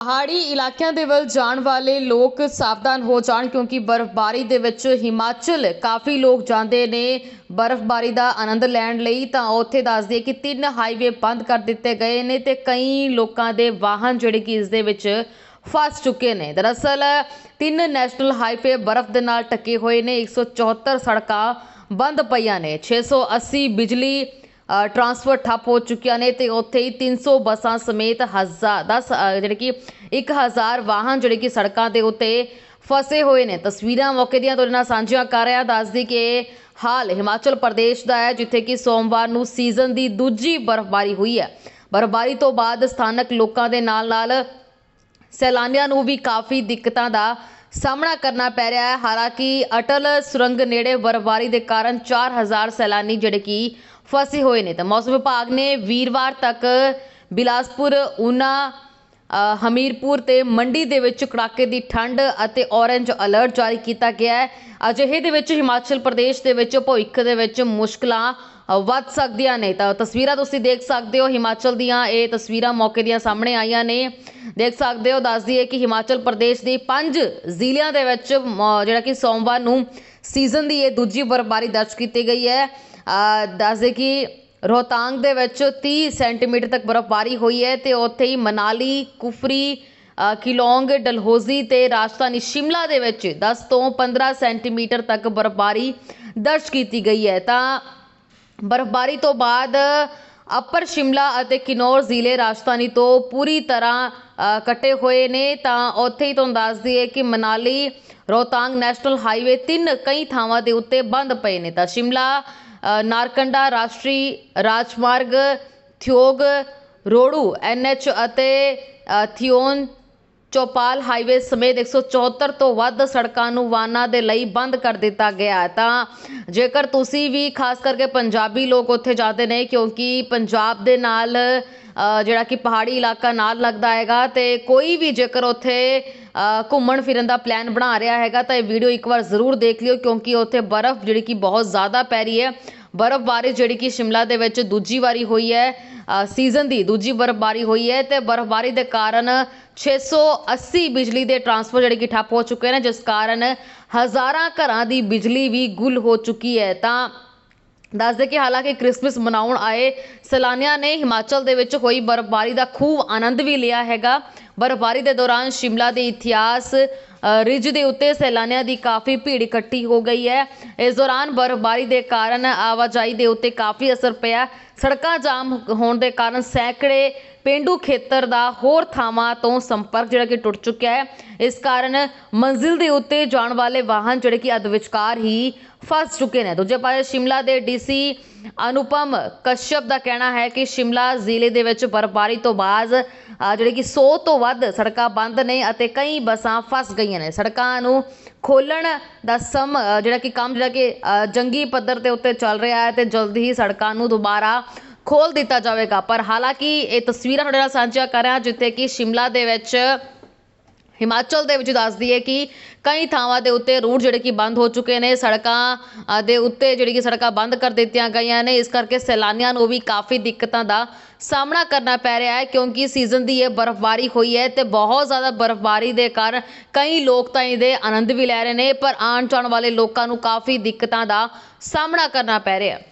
ਪਹਾੜੀ ਇਲਾਕਿਆਂ ਦੇ ਵੱਲ ਜਾਣ ਵਾਲੇ ਲੋਕ ਸਾਵਧਾਨ ਹੋ ਜਾਣ ਕਿਉਂਕਿ ਬਰਫ਼ਬਾਰੀ ਦੇ ਵਿੱਚ ਹਿਮਾਚਲ ਕਾਫੀ ਲੋਕ ਜਾਂਦੇ ਨੇ। ਬਰਫ਼ਬਾਰੀ ਦਾ ਆਨੰਦ ਲੈਣ ਲਈ ਤਾਂ ਉੱਥੇ ਦੱਸ ਕਿ ਤਿੰਨ ਹਾਈਵੇ ਬੰਦ ਕਰ ਦਿੱਤੇ ਗਏ ਨੇ ਤੇ ਕਈ ਲੋਕਾਂ ਦੇ ਵਾਹਨ ਜਿਹੜੇ ਕਿ ਇਸ ਦੇ ਵਿੱਚ ਫਸ ਚੁੱਕੇ ਨੇ। ਦਰਅਸਲ ਤਿੰਨ ਨੈਸ਼ਨਲ ਹਾਈਵੇ ਬਰਫ਼ ਦੇ ਨਾਲ ਟੱਕੇ ਹੋਏ ਨੇ। 174 ਸੜਕਾਂ ਬੰਦ ਪਈਆਂ ਨੇ। 680 ਬਿਜਲੀ ਟਰਾਂਸਫਰ ਠੱਪ ਹੋ ਚੁੱਕੀਆਂ ਨੇ ਤੇ ਉੱਥੇ ਹੀ 300 ਬੱਸਾਂ ਸਮੇਤ ਹਜ਼ਾਰ 10 ਜਿਹੜੇ ਕਿ 1000 ਵਾਹਨ ਜਿਹੜੇ ਕਿ ਸੜਕਾਂ ਦੇ ਉੱਤੇ ਫਸੇ ਹੋਏ ਨੇ। ਤਸਵੀਰਾਂ ਮੌਕੇ ਦੀਆਂ ਤੁਹਾਡੇ ਨਾਲ ਸਾਂਝੀਆਂ ਕਰ ਰਿਹਾ, ਦੱਸਦੀ ਕਿ ਹਾਲ ਹਿਮਾਚਲ ਪ੍ਰਦੇਸ਼ ਦਾ ਹੈ, ਜਿੱਥੇ ਕਿ ਸੋਮਵਾਰ ਨੂੰ ਸੀਜ਼ਨ ਦੀ ਦੂਜੀ ਬਰਫ਼ਬਾਰੀ ਹੋਈ ਹੈ। ਬਰਫ਼ਬਾਰੀ ਤੋਂ ਬਾਅਦ ਸਥਾਨਕ ਲੋਕਾਂ ਦੇ ਨਾਲ ਨਾਲ ਸੈਲਾਨੀਆਂ ਨੂੰ ਵੀ ਕਾਫੀ ਦਿੱਕਤਾਂ ਦਾ ਸਾਹਮਣਾ ਕਰਨਾ ਪੈ ਰਿਹਾ ਹੈ। ਹਾਲਾਂਕਿ ਅਟਲ ਸੁਰੰਗ ਨੇੜੇ ਬਰਫ਼ਬਾਰੀ ਦੇ ਕਾਰਨ 4000 ਸੈਲਾਨੀ ਜਿਹੜੇ ਕਿ ਫਸੇ ਹੋਏ ਨੇ। ਤਾਂ ਮੌਸਮ ਵਿਭਾਗ ਨੇ ਵੀਰਵਾਰ ਤੱਕ ਬਿਲਾਸਪੁਰ, ਊਨਾ ਹਮੀਰਪੁਰ ਤੇ ਮੰਡੀ ਦੇ ਵਿੱਚ ਕੜਾਕੇ ਦੀ ਠੰਡ ਅਤੇ ਔਰੇਂਜ ਅਲਰਟ ਜਾਰੀ ਕੀਤਾ ਗਿਆ ਹੈ। ਅਜਿਹੇ ਦੇ ਵਿੱਚ ਹਿਮਾਚਲ ਪ੍ਰਦੇਸ਼ ਦੇ ਵਿੱਚ ਭਵਿੱਖ ਦੇ ਵਿੱਚ ਮੁਸ਼ਕਲਾਂ ਵੱਧ ਸਕਦੀਆਂ ਨੇ। ਤਾਂ ਤਸਵੀਰਾਂ ਤੁਸੀਂ ਦੇਖ ਸਕਦੇ ਹੋ ਹਿਮਾਚਲ ਦੀਆਂ ਇਹ ਤਸਵੀਰਾਂ ਮੌਕੇ ਦੀਆਂ ਸਾਹਮਣੇ ਆਈਆਂ ਨੇ। ਦੇਖ ਸਕਦੇ ਹੋ ਦੱਸ ਦਈਏ ਕਿ ਹਿਮਾਚਲ ਪ੍ਰਦੇਸ਼ ਦੇ ਪੰਜ ਜ਼ਿਲ੍ਹਿਆਂ ਦੇ ਵਿੱਚ ਮ- ਜਿਹੜਾ ਕਿ ਸੋਮਵਾਰ ਨੂੰ ਸੀਜ਼ਨ ਦੀ ਇਹ ਦੂਜੀ ਬਰਫ਼ਬਾਰੀ ਦਰਜ ਕੀਤੀ ਗਈ ਹੈ। ਅ, ਦੱਸ ਦੇ ਕਿ ਰੋਹਤਾਂਗ ਦੇ ਵਿੱਚ 30 ਸੈਂਟੀਮੀਟਰ ਤੱਕ ਬਰਫ਼ਬਾਰੀ ਹੋਈ ਹੈ ਤੇ ਉੱਥੇ ਹੀ ਮਨਾਲੀ, ਕੁਫਰੀ ਕਿਲੋਂਗ ਡਲਹੌਜ਼ੀ ਤੇ ਰਾਜਧਾਨੀ ਸ਼ਿਮਲਾ ਦੇ ਵਿੱਚ 10 ਤੋਂ 15 ਸੈਂਟੀਮੀਟਰ ਤੱਕ ਬਰਫ਼ਬਾਰੀ ਦਰਜ ਕੀਤੀ ਗਈ ਹੈ। ਤਾਂ ਬਰਫ਼ਬਾਰੀ ਤੋਂ ਬਾਅਦ ਅਪਰ ਸ਼ਿਮਲਾ ਅਤੇ ਕਿਨੌਰ ਜ਼ਿਲ੍ਹੇ ਰਾਜਧਾਨੀ ਤੋਂ ਪੂਰੀ ਤਰ੍ਹਾਂ ਕੱਟੇ ਹੋਏ ਨੇ। ਤਾਂ ਉੱਥੇ ਹੀ ਤੁਹਾਨੂੰ ਦੱਸ ਦਈਏ ਕਿ ਮਨਾਲੀ, ਰੋਹਤਾਂਗ ਨੈਸ਼ਨਲ ਹਾਈਵੇ ਤਿੰਨ ਕਈ ਥਾਵਾਂ ਦੇ ਉੱਤੇ ਬੰਦ ਪਏ ਨੇ। ਤਾਂ ਸ਼ਿਮਲਾ ਨਾਰਕੰਡਾ ਰਾਸ਼ਟਰੀ ਰਾਜਮਾਰਗ ਥਿਓਗ ਰੋੜੂ ਐਨਐਚ ਅਤੇ ਅ, ਥਿਓਨ ਚੌਪਾਲ ਹਾਈਵੇ ਸਮੇਤ 174 ਤੋਂ ਵੱਧ ਸੜਕਾਂ ਨੂੰ ਵਾਹਨਾਂ ਦੇ ਲਈ ਬੰਦ ਕਰ ਦਿੱਤਾ ਗਿਆ ਤਾਂ ਜੇਕਰ ਤੁਸੀਂ ਵੀ ਖਾਸ ਕਰਕੇ ਪੰਜਾਬੀ ਲੋਕ ਉੱਥੇ ਜਾਂਦੇ ਨੇ ਕਿਉਂਕਿ ਪੰਜਾਬ ਦੇ ਨਾਲ ਜਿਹੜਾ ਕਿ ਪਹਾੜੀ ਇਲਾਕਾ ਨਾਲ ਲੱਗਦਾ ਹੈਗਾ ਤੇ ਕੋਈ ਵੀ ਜੇਕਰ ਉੱਥੇ ਘੁੰਮਣ ਫਿਰਨ ਦਾ ਪਲਾਨ ਬਣਾ ਰਿਹਾ ਹੈਗਾ, ਤਾਂ ਇਹ ਵੀਡੀਓ ਇੱਕ ਵਾਰ ਜ਼ਰੂਰ ਦੇਖ ਲਿਓ, ਕਿਉਂਕਿ ਉੱਥੇ ਬਰਫ਼ ਜਿਹੜੀ ਕਿ ਬਹੁਤ ਜ਼ਿਆਦਾ ਪੈ ਰਹੀ ਹੈ। ਬਰਫ਼ਬਾਰੀ ਜਿਹੜੀ ਕਿ ਸ਼ਿਮਲਾ ਦੇ ਵਿੱਚ ਦੂਜੀ ਵਾਰੀ ਹੋਈ ਹੈ ਸੀਜ਼ਨ ਦੀ ਦੂਜੀ ਬਰਫ਼ਬਾਰੀ ਹੋਈ ਹੈ ਤੇ ਬਰਫ਼ਬਾਰੀ ਦੇ ਕਾਰਨ 680 ਬਿਜਲੀ ਦੇ ਟਰਾਂਸਫਰ ਜਿਹੜੇ ਕਿ ਠੱਪ ਹੋ ਚੁੱਕੇ ਨੇ, ਜਿਸ ਕਾਰਨ ਹਜ਼ਾਰਾਂ ਘਰਾਂ ਦੀ ਬਿਜਲੀ ਵੀ ਗੁੱਲ ਹੋ ਚੁੱਕੀ ਹੈ। ਤਾਂ ਦੱਸਦੇ ਕਿ ਹਾਲਾਂਕਿ ਕ੍ਰਿਸਮਸ ਮਨਾਉਣ ਆਏ ਸੈਲਾਨੀਆਂ ਨੇ ਹਿਮਾਚਲ ਦੇ ਵਿੱਚ ਹੋਈ ਬਰਫ਼ਬਾਰੀ ਦਾ ਖੂਬ ਆਨੰਦ ਵੀ ਲਿਆ ਹੈਗਾ। ਬਰਫ਼ਬਾਰੀ ਦੇ ਦੌਰਾਨ ਸ਼ਿਮਲਾ ਦੇ ਇਤਿਹਾਸ ਰਿਜ ਦੇ ਉੱਤੇ ਸੈਲਾਨੀਆਂ ਦੀ ਕਾਫੀ ਭੀੜ ਇਕੱਠੀ ਹੋ ਗਈ ਹੈ। ਇਸ ਦੌਰਾਨ ਬਰਫ਼ਬਾਰੀ ਦੇ ਕਾਰਨ ਆਵਾਜਾਈ ਦੇ ਉੱਤੇ ਕਾਫੀ ਅਸਰ ਪਿਆ। ਸੜਕਾਂ ਜਾਮ ਹੋਣ ਦੇ ਕਾਰਨ ਸੈਂਕੜੇ ਪੇਂਡੂ ਖੇਤਰ ਦਾ ਹੋਰ ਥਾਵਾਂ ਤੋਂ ਸੰਪਰਕ ਜਿਹੜਾ ਕਿ ਟੁੱਟ ਚੁੱਕਿਆ ਹੈ। ਇਸ ਕਾਰਨ ਮੰਜ਼ਿਲ ਦੇ ਉੱਤੇ ਜਾਣ ਵਾਲੇ ਵਾਹਨ ਜਿਹੜੇ ਕਿ ਅਧ ਵਿਚਕਾਰ ਹੀ ਫਸ ਚੁੱਕੇ ਨੇ। ਦੂਜੇ ਪਾਸੇ ਸ਼ਿਮਲਾ ਦੇ ਡੀਸੀ ਅਨੁਪਮ ਕਸ਼ਯਪ ਦਾ ਕਹਿਣਾ ਹੈ ਕਿ ਸ਼ਿਮਲਾ ਜ਼ਿਲ੍ਹੇ ਦੇ ਵਿੱਚ ਬਰਫ਼ਬਾਰੀ ਤੋਂ ਬਾਅਦ ਜਿਹੜੇ ਕਿ 100 ਤੋਂ ਵੱਧ ਸੜਕਾਂ ਬੰਦ ਨੇ ਅਤੇ ਕਈ ਬੱਸਾਂ ਫਸ ਗਈਆਂ ਨੇ। ਸੜਕਾਂ ਨੂੰ ਖੋਲਣ ਦਾ ਸਮ ਜਿਹੜਾ ਕਿ ਕੰਮ, ਜਿਹੜਾ ਕਿ ਜੰਗੀ ਪੱਧਰ ਦੇ ਉੱਤੇ ਚੱਲ ਰਿਹਾ ਹੈ ਤੇ ਜਲਦੀ ਹੀ ਸੜਕਾਂ ਨੂੰ ਦੁਬਾਰਾ ਖੋਲ ਦਿੱਤਾ ਜਾਵੇਗਾ। ਪਰ ਹਾਲਾਂਕਿ ਇਹ ਤਸਵੀਰਾਂ ਤੁਹਾਡੇ ਨਾਲ ਸਾਂਝੀਆਂ ਕਰ ਰਿਹਾ, ਜਿੱਥੇ ਕਿ ਸ਼ਿਮਲਾ ਦੇ ਵਿੱਚ ਹਿਮਾਚਲ ਦੇ ਵਿੱਚ ਦੱਸਦੀ ਹੈ ਕਿ ਕਈ ਥਾਵਾਂ ਦੇ ਉੱਤੇ ਰੂਟ ਜਿਹੜੇ ਕਿ ਬੰਦ ਹੋ ਚੁੱਕੇ ਨੇ, ਸੜਕਾਂ ਦੇ ਉੱਤੇ ਜਿਹੜੀ ਕਿ ਸੜਕਾਂ ਬੰਦ ਕਰ ਦਿੱਤੀਆਂ ਗਈਆਂ ਨੇ। ਇਸ ਕਰਕੇ ਸੈਲਾਨੀਆਂ ਨੂੰ ਵੀ ਕਾਫੀ ਦਿੱਕਤਾਂ ਦਾ ਸਾਹਮਣਾ ਕਰਨਾ ਪੈ ਰਿਹਾ ਹੈ, ਕਿਉਂਕਿ ਸੀਜ਼ਨ ਦੀ ਇਹ ਬਰਫ਼ਬਾਰੀ ਹੋਈ ਹੈ ਤੇ ਬਹੁਤ ਜ਼ਿਆਦਾ ਬਰਫ਼ਬਾਰੀ ਦੇ ਕਾਰਨ ਕਈ ਲੋਕ ਤਾਂ ਇਹਦੇ ਆਨੰਦ ਵੀ ਲੈ ਰਹੇ ਨੇ, ਪਰ ਆਉਣ ਜਾਣ ਵਾਲੇ ਲੋਕਾਂ ਨੂੰ ਕਾਫੀ ਦਿੱਕਤਾਂ ਦਾ ਸਾਹਮਣਾ ਕਰਨਾ ਪੈ ਰਿਹਾ ਹੈ।